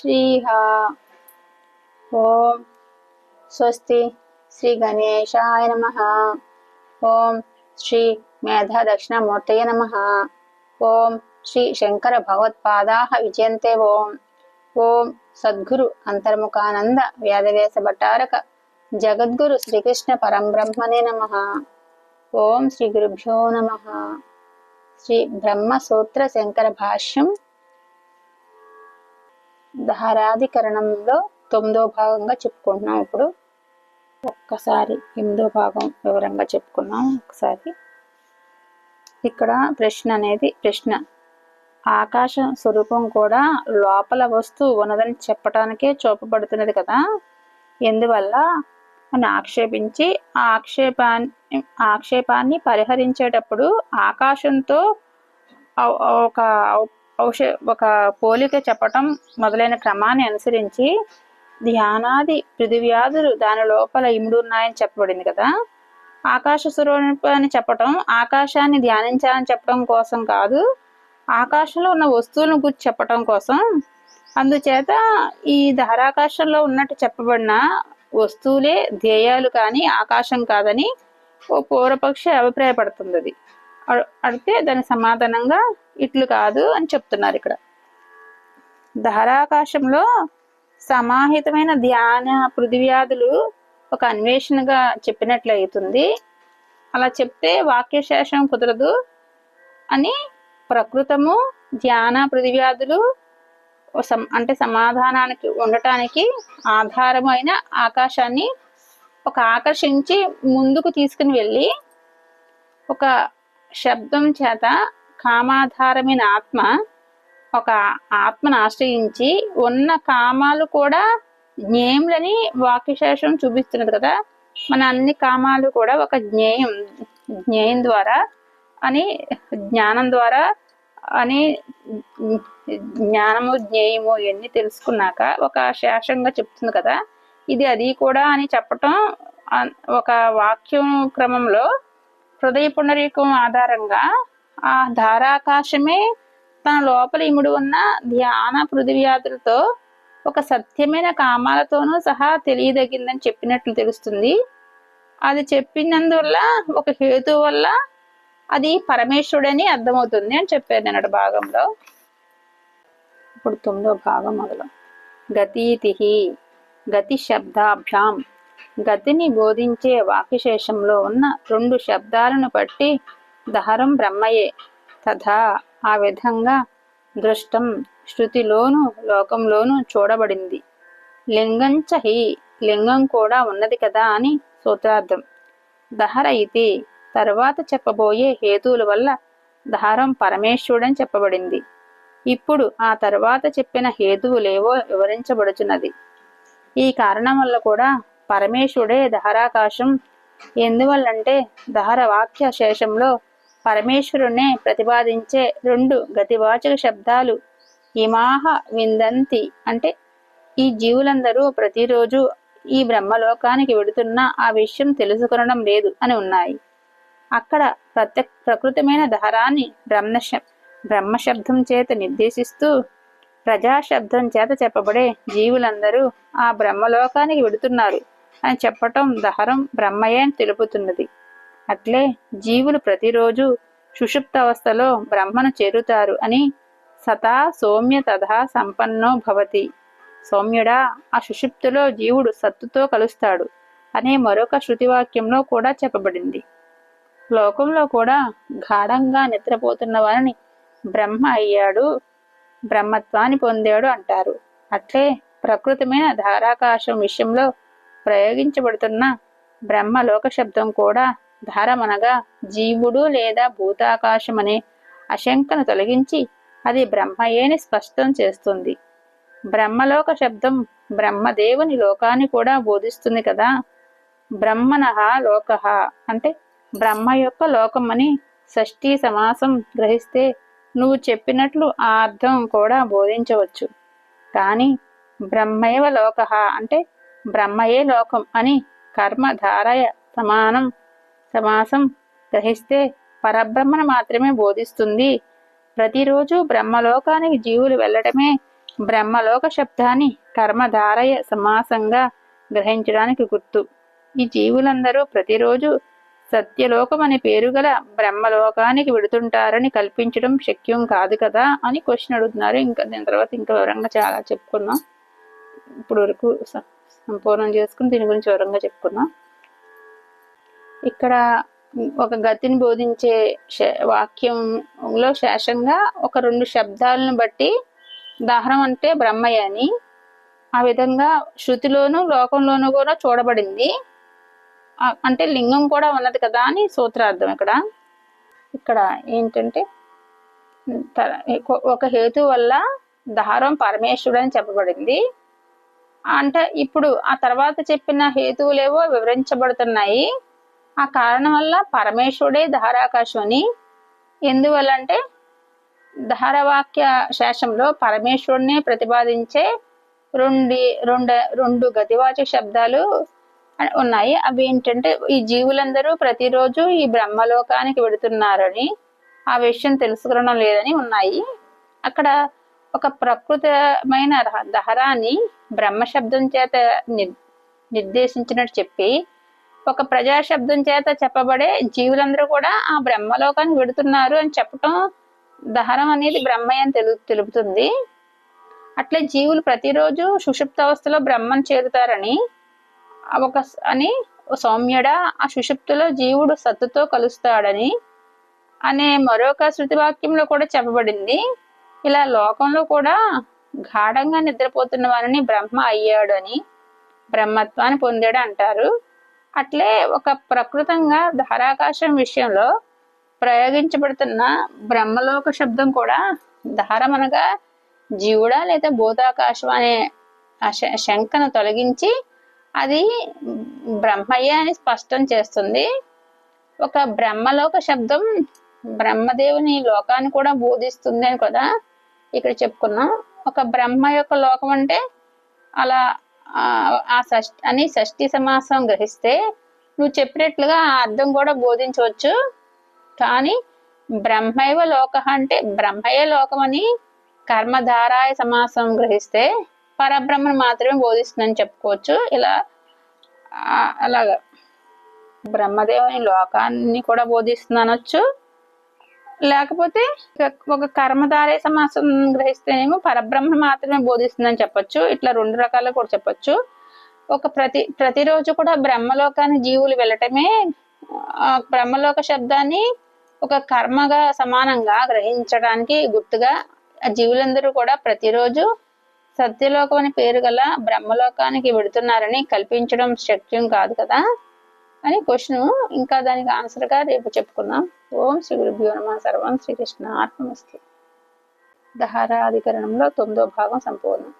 శ్రీహ ఓం స్వస్తి శ్రీ గణేశాయ నమ. ఓం శ్రీ మేధా దక్షిణామూర్తయ నమ. ఓం శ్రీ శంకర భగవత్పాదా విజయంతే ఓం. ఓం సద్గురు అంతర్ముఖానంద వ్యాధవేశ భట్టారక జగద్గురు శ్రీకృష్ణ పరంబ్రహ్మనే నమ. ఓం శ్రీ గురుభ్యో నమ. శ్రీ బ్రహ్మసూత్ర శంకర భాష్యం ధారాధికరణంలో తొమ్మిదో భాగంగా చెప్పుకుంటున్నాం. ఇప్పుడు ఒక్కసారి ఎనిమిదో భాగం వివరంగా చెప్పుకున్నాం. ఒకసారి ఇక్కడ ప్రశ్న అనేది ప్రశ్న. ఆకాశ స్వరూపం కూడా లోపల వస్తువు ఉన్నదని చెప్పటానికే చూపబడుతున్నది కదా. ఎందువల్ల? అని ఆక్షేపించి ఆక్షేపాన్ని ఆక్షేపాన్ని పరిహరించేటప్పుడు ఆకాశంతో ఒక ఔష ఒక పోలిక చెప్పటం మొదలైన క్రమాన్ని అనుసరించి ధ్యానాది పృథివ్యాధులు దాని లోపల ఇముడున్నాయని చెప్పబడింది కదా. ఆకాశ స్వరూపాన్ని చెప్పటం ఆకాశాన్ని ధ్యానించాలని చెప్పడం కోసం కాదు ఆకాశంలో ఉన్న వస్తువులను గురించి చెప్పటం కోసం. అందుచేత ఈ ధారాకాశంలో ఉన్నట్టు చెప్పబడిన వస్తువులే ధ్యేయాలు కానీ ఆకాశం కాదని ఓ పూర్వపక్షి అభిప్రాయపడుతుంది అడితే అడిగితే దాని సమాధానంగా ఇట్లు కాదు అని చెప్తున్నారు ఇక్కడ. ధారాకాశంలో సమాహితమైన ధ్యాన పృథివ్యాధులు ఒక అన్వేషణగా చెప్పినట్లయితుంది. అలా చెప్తే వాక్యశేషం కుదరదు అని ప్రకృతము ధ్యాన పృథివ్యాధులు అంటే సమాధానానికి ఉండటానికి ఆధారమైన ఆకాశాన్ని ఒక ఆకర్షించి ముందుకు తీసుకుని వెళ్ళి ఒక శబ్దం చేత కామాధారమైన ఆత్మ ఒక ఆత్మను ఆశ్రయించి ఉన్న కామాలు కూడా జ్ఞేయులని వాక్యశేషం చూపిస్తున్నది కదా. మన అన్ని కామాలు కూడా ఒక జ్ఞేయం జ్ఞేయం ద్వారా అని జ్ఞానం ద్వారా అని జ్ఞానము జ్ఞేయము ఇవన్నీ తెలుసుకున్నాక ఒక శేషంగా చెప్తుంది కదా. ఇది అది కూడా అని చెప్పటం ఒక వాక్యం క్రమంలో హృదయ పునరీకం ఆధారంగా ఆ ధారాకాశమే తన లోపల ఇముడు ఉన్న ధ్యాన పృథివ్యాధులతో ఒక సత్యమైన కామాలతోనూ సహా తెలియదగిందని చెప్పినట్లు తెలుస్తుంది. అది చెప్పినందువల్ల ఒక హేతు వల్ల అది పరమేశ్వరుడని అర్థమవుతుంది అని చెప్పారు నిన్నటి భాగంలో. ఇప్పుడు తొమ్మిదో భాగం మొదలు. గతీతి గతి శబ్దాభ్యాం గతిని బోధించే వాక్యశేషంలో ఉన్న రెండు శబ్దాలను బట్టి దహరం బ్రహ్మయే. తథా ఆ విధంగా దృష్టం శృతిలోను లోకంలోను చూడబడింది. లింగంచ హి లింగం కూడా ఉన్నది కదా అని సూత్రార్థం. దహర ఇది తర్వాత చెప్పబోయే హేతువుల వల్ల దహరం పరమేశ్వరుడని చెప్పబడింది. ఇప్పుడు ఆ తర్వాత చెప్పిన హేతువులేవో వివరించబడుచున్నది. ఈ కారణం వల్ల కూడా పరమేశ్వరుడే దహరాకాశం. ఎందువల్లంటే దహర వాక్య శేషంలో పరమేశ్వరునే ప్రతిపాదించే రెండు గతివాచక శబ్దాలు ఇమాహ విందంతి అంటే ఈ జీవులందరూ ప్రతిరోజు ఈ బ్రహ్మలోకానికి వెడుతున్న ఆ విషయం తెలుసుకొనడం లేదు అని ఉన్నాయి. అక్కడ ప్రత్య ప్రకృతమైన దహరాన్ని బ్రహ్మ బ్రహ్మశబ్దం చేత నిర్దేశిస్తూ ప్రజాశబ్దం చేత చెప్పబడే జీవులందరూ ఆ బ్రహ్మలోకానికి వెడుతున్నారు. అని చెప్పటం దహరం బ్రహ్మయే అని తెలుపుతున్నది. అట్లే జీవులు ప్రతిరోజు సుషుప్త అవస్థలో బ్రహ్మను చేరుతారు అని సతా సౌమ్య తథా సంపన్నో భవతి. సౌమ్యుడా ఆ సుషుప్తిలో జీవుడు సత్తుతో కలుస్తాడు అనే మరొక శృతివాక్యంలో కూడా చెప్పబడింది. లోకంలో కూడా గాఢంగా నిద్రపోతున్న వారిని బ్రహ్మ అయ్యాడు బ్రహ్మత్వాన్ని పొందాడు అంటారు. అట్లే ప్రకృతమైన ధారాకాశం విషయంలో ప్రయోగించబడుతున్న బ్రహ్మలోక శబ్దం కూడా ధారమనగా జీవుడు లేదా భూతాకాశం అనే అశంకను తొలగించి అది బ్రహ్మయేని స్పష్టం చేస్తుంది. బ్రహ్మలోక శబ్దం బ్రహ్మదేవుని లోకాన్ని కూడా బోధిస్తుంది కదా. బ్రహ్మణ లోక అంటే బ్రహ్మ యొక్క లోకం అని షష్ఠీ సమాసం గ్రహిస్తే నువ్వు చెప్పినట్లు ఆ అర్థం కూడా బోధించవచ్చు. కానీ బ్రహ్మైవ లోక అంటే బ్రహ్మయే లోకం అని కర్మధారయ సమానం సమాసం గ్రహిస్తే పరబ్రహ్మను మాత్రమే బోధిస్తుంది. ప్రతిరోజు బ్రహ్మలోకానికి జీవులు వెళ్ళడమే బ్రహ్మలోక శబ్దాన్ని కర్మధారయ సమాసంగా గ్రహించడానికి గుర్తు. ఈ జీవులందరూ ప్రతిరోజు సత్యలోకం అనే పేరు గల బ్రహ్మలోకానికి వెడుతుంటారని కల్పించడం శక్యం కాదు కదా అని క్వశ్చన్ అడుగుతున్నారు. ఇంకా దీని తర్వాత ఇంకా వివరంగా చాలా చెప్పుకున్నాం ఇప్పుడు వరకు పూర్ణం సంపూర్ణం చేసుకుని దీని గురించి వివరంగా చెప్పుకుందాం. ఇక్కడ ఒక గతిని బోధించే శ- వాక్యంలో శేషంగా ఒక రెండు శబ్దాలను బట్టి దహనం అంటే బ్రహ్మయ్య అని ఆ విధంగా శృతిలోను లోకంలోనూ కూడా చూడబడింది. అంటే లింగం కూడా ఉన్నది కదా అని సూత్రార్థం ఇక్కడ. ఇక్కడ ఏంటంటే ఒక హేతు వల్ల దారం పరమేశ్వరుడు అని చెప్పబడింది. అంటే ఇప్పుడు ఆ తర్వాత చెప్పిన హేతువులేవో వివరించబడుతున్నాయి. ఆ కారణం వల్ల పరమేశ్వరుడే ధారాకాశం అని ఎందువల్ల అంటే ధారవాక్య శేషంలో పరమేశ్వరుడిని ప్రతిపాదించే రెండు రెండు రెండు గతివాచక శబ్దాలు ఉన్నాయి. అవి ఏంటంటే ఈ జీవులందరూ ప్రతిరోజు ఈ బ్రహ్మలోకానికి వెడుతున్నారని ఆ విషయం తెలుసుకోవడం లేదని ఉన్నాయి. అక్కడ ఒక ప్రకృతమైన దహరాన్ని బ్రహ్మ శబ్దం చేత ని- నిర్దేశించినట్టు చెప్పి ఒక ప్రజా శబ్దం చేత చెప్పబడే జీవులందరూ కూడా ఆ బ్రహ్మలోకాన్ని విడుతున్నారు అని చెప్పటం దహరం అనేది బ్రహ్మయ్య అని తెలు తెలుపుతుంది. అట్లే జీవులు ప్రతిరోజు సుషుప్త అవస్థలో బ్రహ్మను చేరుతారని ఒక అని ఓ ఆ సుషుప్తిలో జీవుడు సత్తుతో కలుస్తాడని అనే మరొక శృతి వాక్యంలో కూడా చెప్పబడింది. ఇలా లోకంలో కూడా గాఢంగా నిద్రపోతున్న వారిని బ్రహ్మ అయ్యాడు అని బ్రహ్మత్వాన్ని పొందాడు అంటారు. అట్లే ఒక ప్రకృతంగా ధారాకాశం విషయంలో ప్రయోగించబడుతున్న బ్రహ్మలోక శబ్దం కూడా ధారమనగా జీవుడా లేదా భూతాకాశం అనే శ- శంకను తొలగించి అది బ్రహ్మయ్య అని స్పష్టం చేస్తుంది. ఒక బ్రహ్మలోక శబ్దం బ్రహ్మదేవుని లోకాన్ని కూడా బోధిస్తుంది అని కదా ఇక్కడ చెప్పుకున్నాం. ఒక బ్రహ్మ యొక్క లోకం అంటే అలా ఆ ఆ షష్ఠి అని షష్ఠి సమాసం గ్రహిస్తే నువ్వు చెప్పినట్లుగా ఆ అర్థం కూడా బోధించవచ్చు. కానీ బ్రహ్మైవ లోక అంటే బ్రహ్మయ్య లోకం అని కర్మధారాయ సమాసం గ్రహిస్తే పరబ్రహ్మను మాత్రమే బోధిస్తుందని చెప్పుకోవచ్చు. ఇలా అలాగా. బ్రహ్మదేవుని లోకాన్ని కూడా బోధిస్తుంది అనొచ్చు లేకపోతే ఒక- కర్మధారే సమాసం గ్రహిస్తేనేమో పరబ్రహ్మ మాత్రమే బోధిస్తుందని చెప్పొచ్చు. ఇట్లా రెండు రకాలు కూడా చెప్పొచ్చు. ఒక ప్రతి ప్రతిరోజు కూడా బ్రహ్మలోకాన్ని జీవులు వెళ్ళటమే బ్రహ్మలోక శబ్దాన్ని ఒక కర్మగా సమానంగా గ్రహించడానికి గుర్తుగా జీవులందరూ కూడా ప్రతిరోజు సత్యలోకం అని పేరు గల బ్రహ్మలోకానికి వెడుతున్నారని కల్పించడం శక్యం కాదు కదా. అని క్వశ్చన్. ఇంకా దానికి ఆన్సర్గా రేపు చెప్పుకుందాం. ఓం శ్రీ గురుభ్యో నమ. సర్వం శ్రీకృష్ణ ఆత్మస్తు దహారాధికరణంలో తొమ్మిదో భాగం సంపూర్ణం.